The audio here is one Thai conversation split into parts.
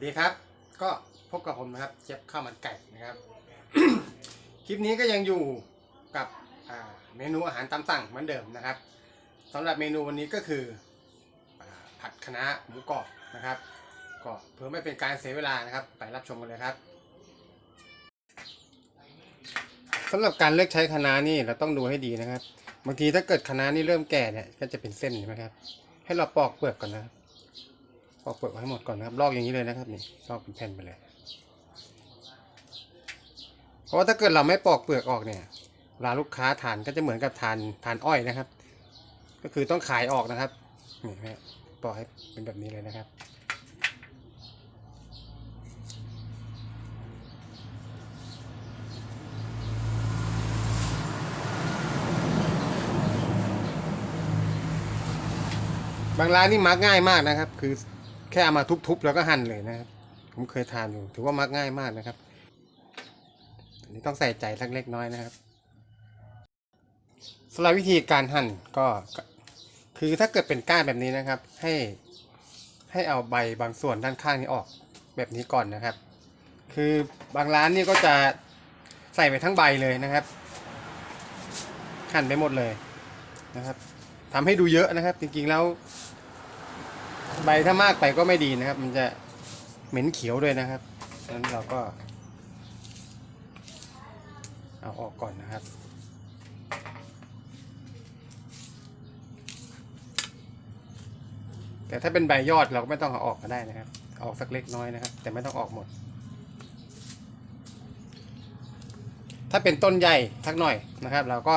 วัสดีครับ ก็พบกับผมนะครับเจี๊บข้าวมันไก่นะครับ คลิปนี้ก็ยังอยู่กับเมนูอาหารตามสั่งเหมือนเดิมนะครับสำหรับเมนูวันนี้ก็คืออผัดคะน้าหมูกรอบนะครับ ก็เพื่อไม่เป็นการเสียเวลานะครับ ไปรับชมกันเลยครับสำหรับการเลือกใช้คะน้านี่เราต้องดูให้ดีนะครับ บางทีถ้าเกิดคะน้านี่เริ่มแก่เนี่ยก็จะเป็นเส้นใช่ไหมครับ ให้เราปอกเปลือกก่อนนะครับ อกเปลือกให้หมดก่อนนะครับ ลอกอย่างนี้เลยนะครับนี่ลอกเป็นแผ่นไปเลย เพราะว่าถ้าเกิดเราไม่ปอกเปลือกออกเนี่ยเวลาลูกค้าทานก็จะเหมือนกับทานทานอ้อยนะครับ ก็คือต้องขายออกนะครับนี่ฮะปอกให้เป็นแบบนี้เลยนะครับบางร้านนี่มักง่ายมากนะครับ คือ แค่เอามาทุบๆแล้วก็หั่นเลยนะครับ ผมเคยทานอยู่ ถือว่ามักง่ายมากนะครับ อันนี้ต้องใส่ใจสักเล็กน้อยนะครับสำหรับวิธีการหั่นก็ คือถ้าเกิดเป็นก้านแบบนี้นะครับ ให้ให้เอาใบบางส่วนด้านข้างนี้ออกแบบนี้ก่อนนะครับ คือบางร้านนี่ก็จะใส่ไปทั้งใบเลยนะครับ หั่นไปหมดเลยนะครับทำให้ดูเยอะนะครับ จริงๆแล้ว ใบถ้ามากไปก็ไม่ดีนะครับ มันจะเหม็นเขียวด้วยนะครับฉะนั้นเราก็ เอาออกก่อนนะครับ แต่ถ้าเป็นใบยอดเราก็ไม่ต้องเอาออกก็ได้นะครับ ออกสักเล็กน้อยนะครับ แต่ไม่ต้องออกหมด ถ้าเป็นต้นใหญ่สักหน่อยนะครับ เราก็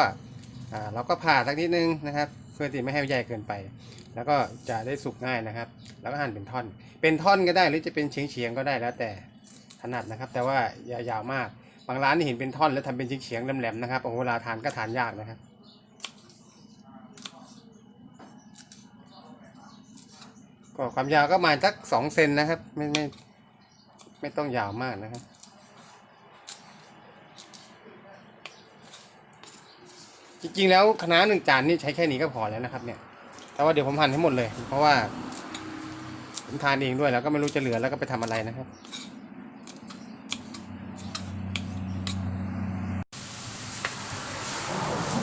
เราก็ผ่าสักนิดนึงนะครับ เพื่อที่ไม่ให้ใหญ่เกินไป แล้วก็จะได้สุกง่ายนะครับ แล้วก็หั่นเป็นท่อน เป็นท่อนก็ได้หรือจะเป็นเฉียงเฉียงๆก็ได้แล้วแต่ถนัดนะครับ แต่ว่าอย่ายาวมาก บางร้านนี่เห็นเป็นท่อนแล้วทำเป็นเฉียงเฉียงๆแหลมๆนะครับโอ้โหเวลาทานก็ทานยากนะครับก็ความยาวก็มาสักสองเซนนะครับ ไม่ไม่ไม่ต้องยาวมากนะครับจริงๆแล้วคณะหนึ่งจานนี่ใช้แค่นี้ก็พอแล้วนะครับเนี่ย แต่ว่าเดี๋ยวผมหั่นให้หมดเลย เพราะว่าผมทานเองด้วยแล้วก็ไม่รู้จะเหลือแล้วก็ไปทำอะไรนะครับ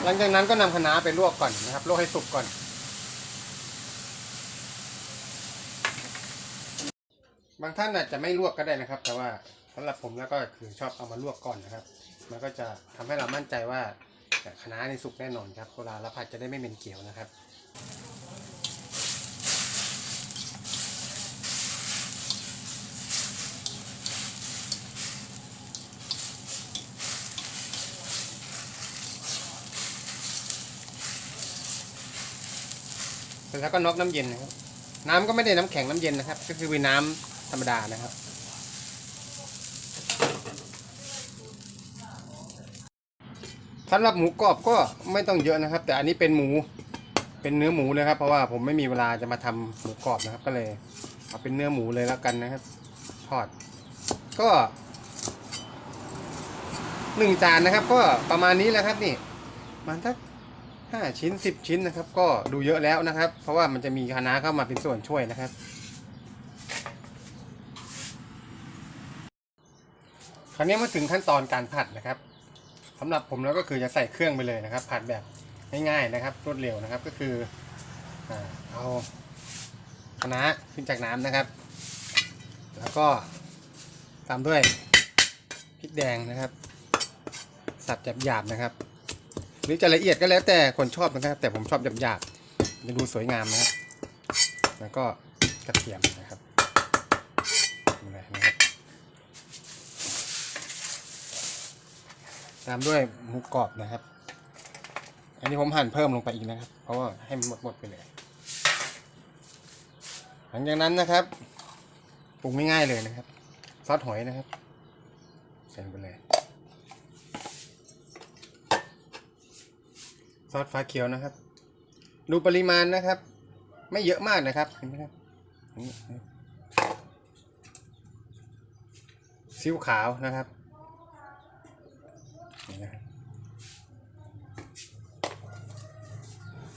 หลังจากนั้นก็นำคะน้าไปลวกก่อนนะครับลวกให้สุกก่อน บางท่านอาจจะไม่ลวกก็ได้นะครับ แต่ว่าสำหรับผมแล้วก็คือชอบเอามาลวกก่อนนะครับ มันก็จะทำให้เรามั่นใจว่าคะน้านี่สุกแน่นอนครับเวลาเราผัดจะได้ไม่เหม็นเขียวนะครับ เสร็จแล้วก็น็อกน้ำเย็นนะครับ น้ำก็ไม่ได้น้ำแข็งน้ำเย็นนะครับ ก็คือเป็นน้ำธรรมดานะครับสำหรับหมูกรอบก็ไม่ต้องเยอะนะครับ แต่อันนี้เป็นหมูเป็นเนื้อหมูเลยครับ เพราะว่าผมไม่มีเวลาจะมาทำหมูกรอบนะครับ ก็เลยเอาเป็นเนื้อหมูเลยแล้วกันนะครับทอด ก็หนึ่งจานนะครับ ก็ประมาณนี้แหละครับนี่มันสัก ห้าชิ้นสิบชิ้นนะครับ ก็ดูเยอะแล้วนะครับ เพราะว่ามันจะมีคณะเข้ามาเป็นส่วนช่วยนะครับ คราวนี้มาถึงขั้นตอนการผัดนะครับสำหรับผมแล้วก็คือจะใส่เครื่องไปเลยนะครับ ผัดแบบง่ายๆนะครับ รวดเร็วนะครับก็คือเอาคณะขึ้นจากน้ำนะครับ แล้วก็ตามด้วยพริกแดงนะครับ สับหยาบๆนะครับ หรือจะละเอียดก็แล้วแต่คนชอบนะครับ แต่ผมชอบหยาบๆจะดูสวยงามนะครับแล้วก็กระเทียมนะครับนะครับ ตามด้วยหมูกรอบนะครับ อันนี้ผมหั่นเพิ่มลงไปอีกนะครับ เพราะว่าให้มันหมดหมดๆไปเลยหลังจากนั้นนะครับปรุงง่ายๆเลยนะครับ ซอสหอยนะครับ ใส่ไปเลย ซอสฟ้าเขียวนะครับ ดูปริมาณนะครับ ไม่เยอะมากนะครับเห็นไหมครับซีอิ๊วขาวนะครับนี่นะครับ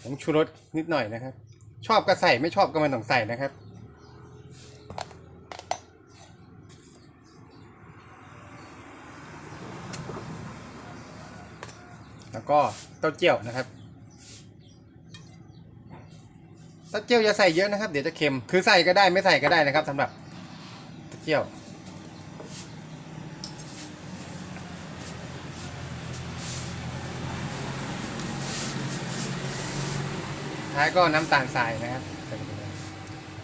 ผมชูรสนิดหน่อยนะครับ ชอบก็ใส่ไม่ชอบก็ไม่ต้องใส่นะครับ แล้วก็เต้าเจี้ยวนะครับเต้าเจี้ยวอย่าใส่เยอะนะครับ เดี๋ยวจะเค็มคือใส่ก็ได้ไม่ใส่ก็ได้นะครับสำหรับเต้าเจี้ยวท้ายก็น้ำตาลทรายนะครับ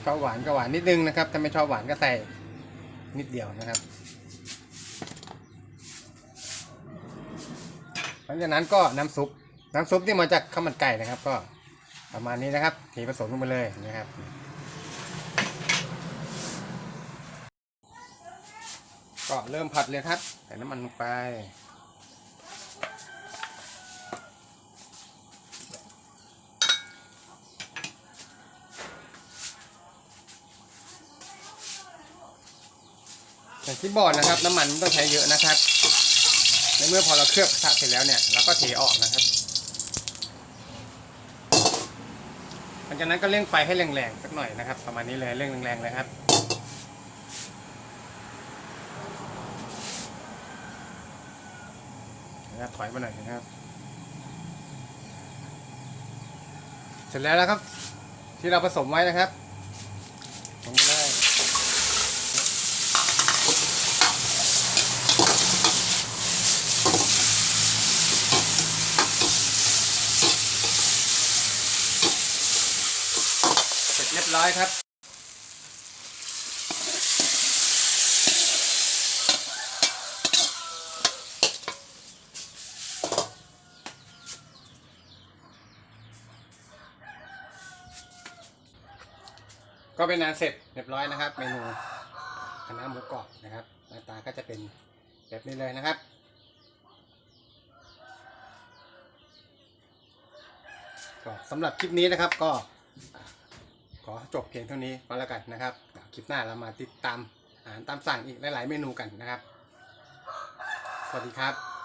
ชอบหวานก็หวานนิดนึงนะครับถ้าไม่ชอบหวานก็ใส่นิดเดียวนะครับ หลังจากนั้นก็น้ำซุป น้ำซุปที่มาจากข้าวมันไก่นะครับ ก็ประมาณนี้นะครับเทผสมลงไปเลยนะครับ ก็เริ่มผัดเลยครับใส่น้ำมันลงไปอย่างที่บอกนะครับ น้ำมันไม่ต้องใช้เยอะนะครับ ในเมื่อพอเราเคลือบกระทะเสร็จแล้วเนี่ยเราก็เทออกนะครับหลังจากนั้นก็เร่งไฟให้แรงๆสักหน่อยนะครับ ประมาณนี้เลยเร่งแรงๆเลยครับนะครับถอยมาหน่อยนะครับ เสร็จแล้วนะครับ ที่เราผสมไว้นะครับลงไปเลย เส ร้อยครับก็เป็นอันเสร็จเรียบร้อยนะครับ เมนูคณะหมูกรอบนะครับหน้าตาก็จะเป็นแบบนี้เลยนะครับ ก็สำหรับคลิปนี้นะครับก็ อจบเพียงเท่านี้ก็แล้วกันนะครับ คลิปหน้าเรามาติดตามอาหารตามสั่งอีกหลาย ๆ เมนูกันนะครับ สวัสดีครับ